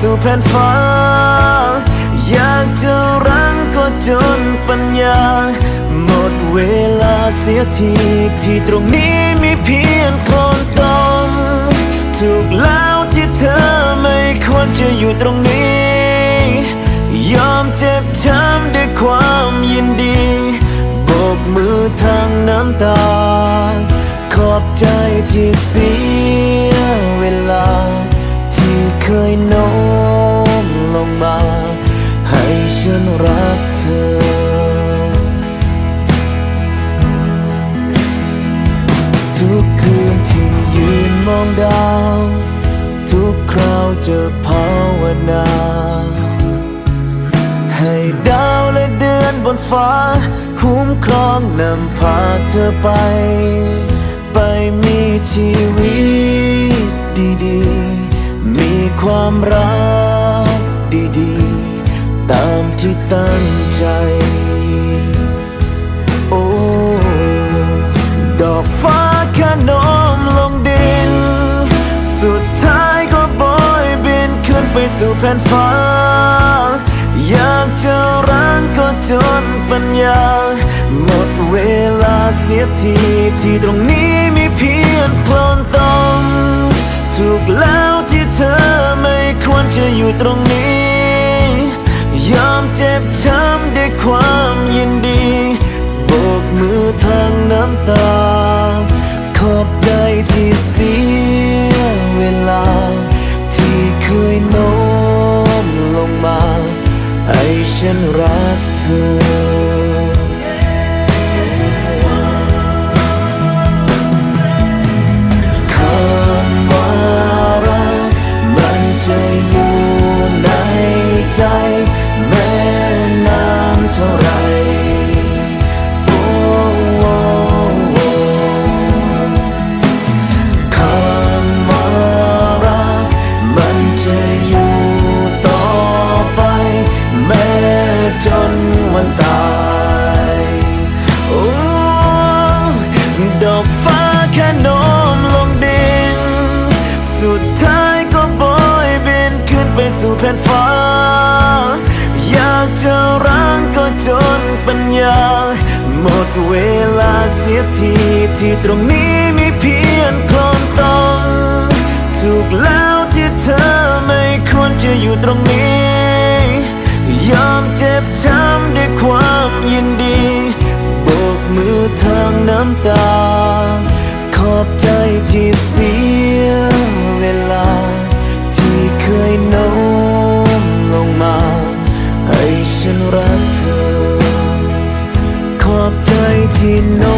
สู่แผ่นฟ้า อยากจะรังก็จนปัญญา หมดเวลาเสียทีที่ตรงนี้มีเพียงคนตมถูกแล้วที่เธอไม่ควรจะอยู่ตรงนี้ ยอมเจ็บช้ำด้วยความยินดีโบกมือทางน้ำตา ขอบใจที่เสียเวลา ที่เคยโน้ ดาว ทุกคราวจะภาวนา ให้ดาวและเดือนบนฟ้า คุ้มครองนำพาเธอไป ไปมีชีวิตดีๆ มีความรัก ผ่นฟ้า อยากจะรังก็จนปัญญา หมดเวลาเสียทีที่ตรงนี้มีเพียงโคลนตมถูกแล้วที่เธอไม่ควรจะอยู่ตรงนี้ ยอมเจ็บช้ำด้วยความยินดี โบกมือทางน้ำตา ฉันรักเธอ ที่ตรงนี้มีเพียงโคลนตมถูกแล้วที่เธอไม่ควรจะอยู่ตรงนี้ ยอมเจ็บช้ำด้วยความยินดีโบกมือทางน้ำตา ขอบใจที่เสียเวลา ที่เคยโน้มลงมา ให้ฉันรักเธอ ขอบใจที่โน้ม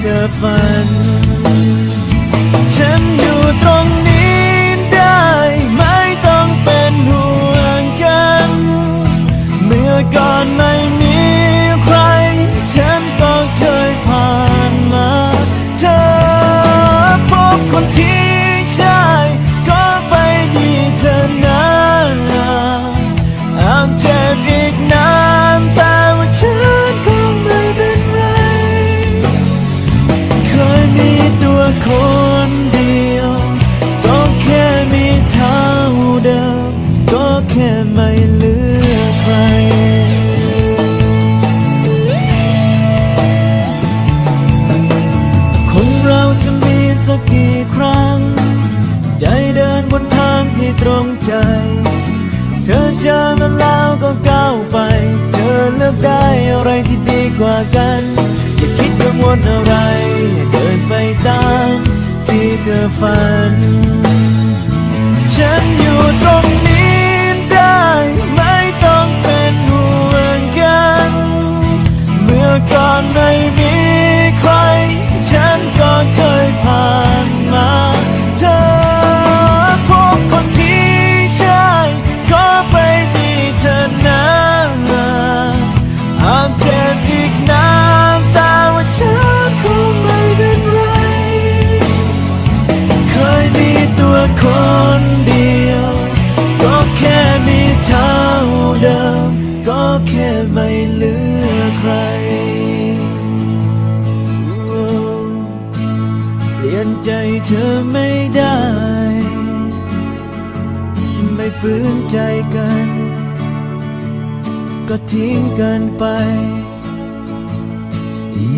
เธอฝัน ฉันอยู่ตรง ก็ก้าวไป เธอเลือกได้อะไรที่ดีกว่ากัน อย่าคิดกังวลอะไร เดินไปตามที่เธอฝัน ฉันอยู่ตรง เธอไม่ได้ ไม่ฝืนใจกัน ก็ทิ้งกันไป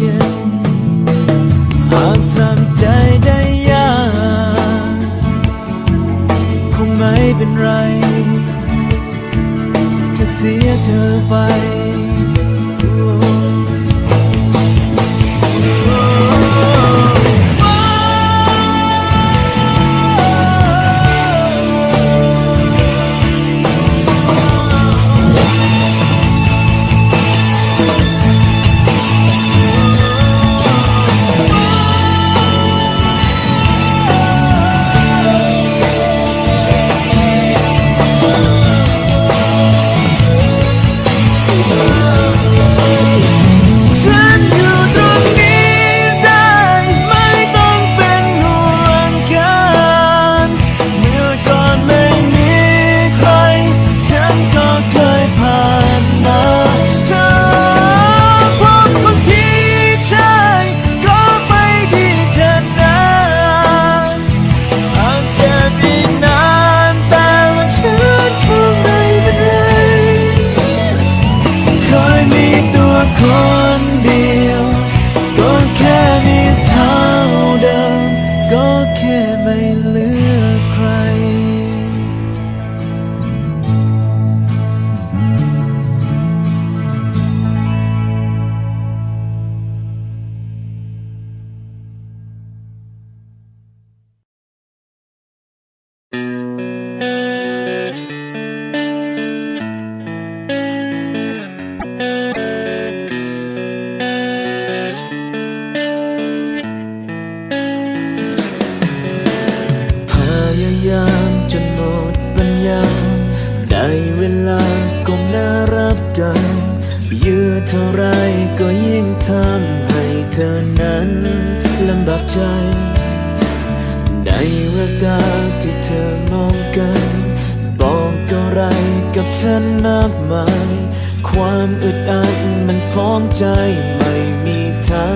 Yeah หากทำใจได้ยากคงไม่เป็นไร แค่เสียเธอไป นั้นลำบากใจ ในแววตาที่เธอมองกัน บอกอะไรกับฉันมากมาย ความอึดอัดมันฟ้องใจไม่มีทา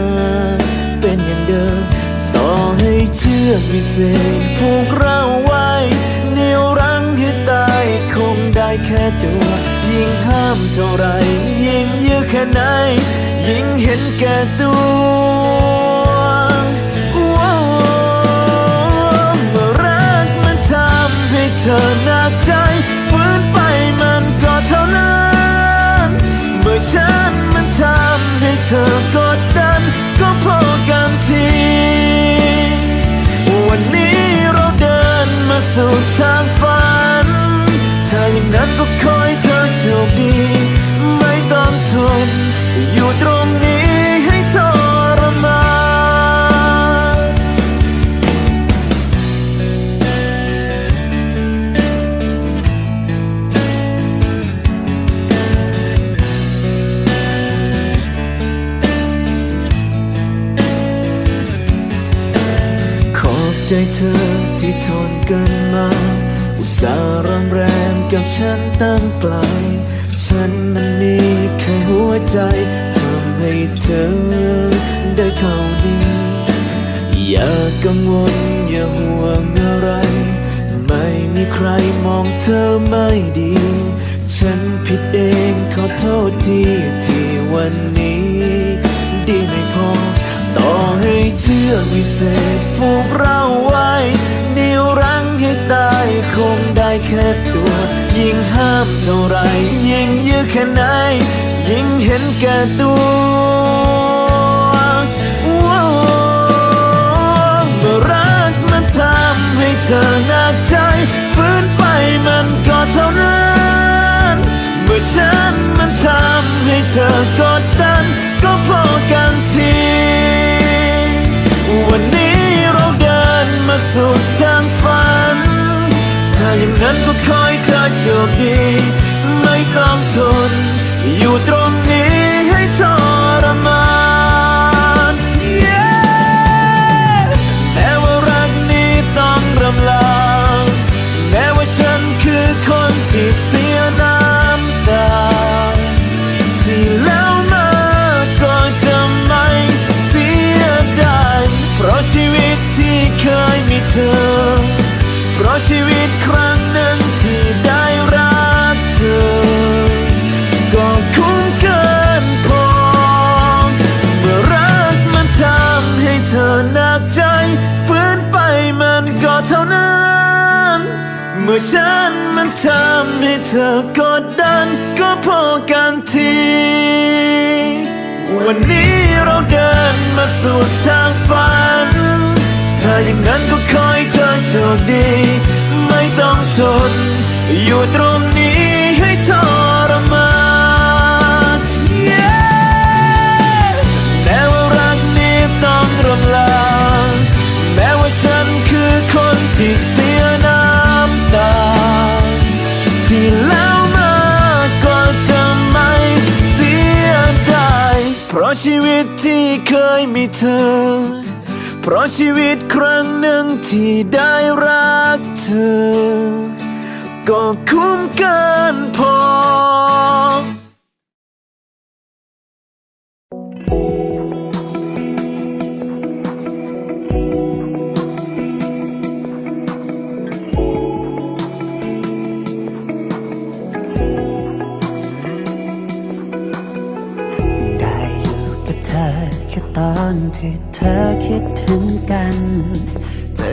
งเป็นอย่างเดิม ต่อให้เชื่อกวิเศษผูกเราไว้เหนียวรั้งให้ตายคงได้แค่ตัว ยิ่งห้ามเท่าไร ยิ่งยื้แค่ไหน ยิ่งเห็นแก่ตัวว้าวเมื่อรักมันทเธอหนักใจฝืนไปมันก็เท่านั้นเมื่อฉันมันทำให้เธอกดดัน ก็พอกันทีวันนี้เราเดินมาสู่ทางฝัน ถ้าอย่างนั้นก็ขอ คดี ไม่ต้องทน อยู่ตรงนี้ให้ทรมานขอบใจเธอที่ทนกันมา อุตส่าห์รำแรมกับฉันตั้งไกล ฉันมันมีแค่หัวใจทำให้เธอได้เท่านี้ อย่ากังวลอย่าห่วงอะไร ไม่มีใครมองเธอไม่ดี ฉันผิดเองขอโทษทีที่วันนี้ ดีไม่พอ ต่อให้เชื่อวิเศษผูกเราไว้นิ้วรัง ให้ตายคงได้แค่ตัว ยิ่งห้ามเท่าไร ยิ่งยื้อแค่ไหน ยิ่งเห็นแก่ตัวเมื่อรักมันทำให้เธอหนักใจฝืนไปมันก็เท่านั้น เมื่อฉันมันทำให้เธอกดดัน โชคดี ไม่ต้องทน อยู่ตรงนี้ให้ทรมาน Yeah แม้ว่ารักนี้ต้องรำลาแม้ว่าฉันคือคนที่เสียน้ำตา ที่แล้วมาก็จะไม่เสียดายเพราะชีวิตที่เคยมีเธอ เพราะชีวิตครั้ง ฉันมันทำให้เธอกดดันก็พอกันที วันนี้เราเดินมาสู่ทางฝัน ถ้าอย่างนั้นก็คอยเธอโชคดี ไม่ต้องทนอยู่ตรงนี้ เธอ เพราะชีวิตครั้งหนึ่งที่ได้รักเธอ ก็คุ้มเกินพอ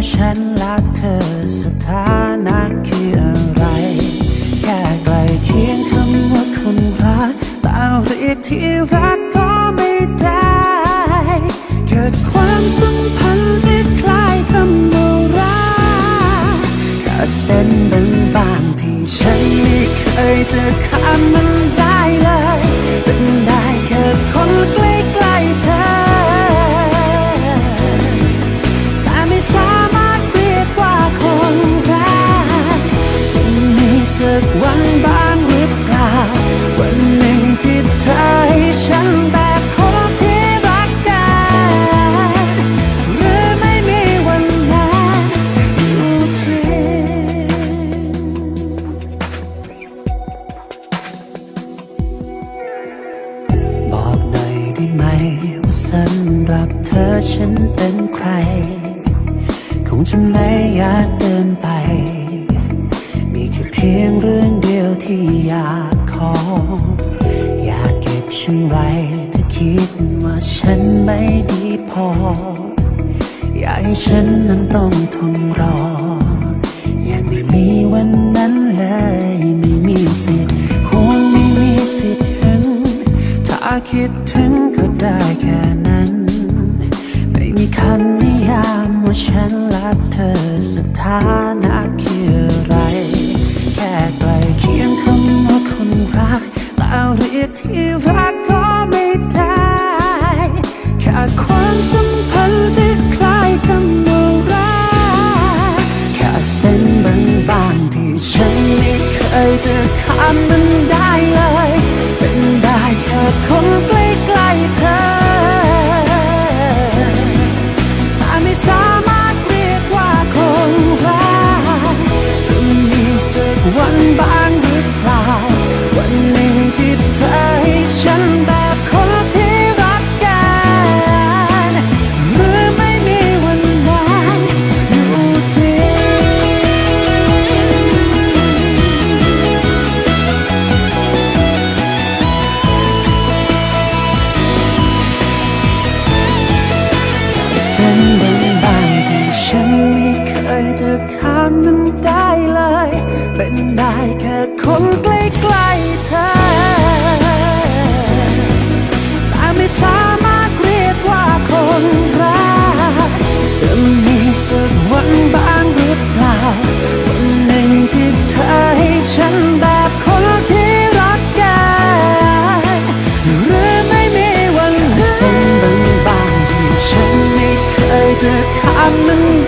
ว่าฉันและเธอสถานะคืออะไร แค่ใกลเคียงคำว่าคนรักแต่เรียกที่รักก็ไม่ได้ เกิดความสัมพันธ์ที่คล้ายคำว่ารักแค่เส้นบางๆที่ฉันไม่เคยจะข้ามมันได้ กหวังบ้างหรือเปล่า วันหนึ่งที่เธอให้ฉันแบบคนที่รักกันหรือไม่มีวันนั้นอยู่ทีบอกหน่อยได้ไหมว่าฉันรักเธอฉันเป็นใคร คงจะไม่อยากเดินไป พียงเรื่องเดียวที่อยากขอ อยากเก็บฉันไว้ถ้าคิดว่าฉันไม่ดีพอ อยากให้ฉันนั้นต้องทนรอ อยังไม่มีวันนั้นเลยไม่มีสิทธิ์ห่วงไม่มีสิทธิ์หึง ถ้าคิดถึงก็ได้แค่นั้น ไม่มีคำนิยามว่าฉันรักเธอสถานะคืออะไรำว่าคนรักแต่เรียกที่รักก็ไม่ได้แค่ความสัมพันธ์ที่คล้ายกันว่ารักแค่เส้นบางๆที่ฉันไม่เคยจะข้ามมันได้เลย กันได้เลย เป็นได้แค่คนใกล้ๆเธอ แต่ไม่สามารถเรียกว่าคนรัก จะมีสักวันบ้างหรือเปล่า วันหนึ่งที่เธอให้ฉันแบบคนที่รักกันหรือไม่มีวันเส้นบางๆที่ฉันไม่เคยจะข้ามมัน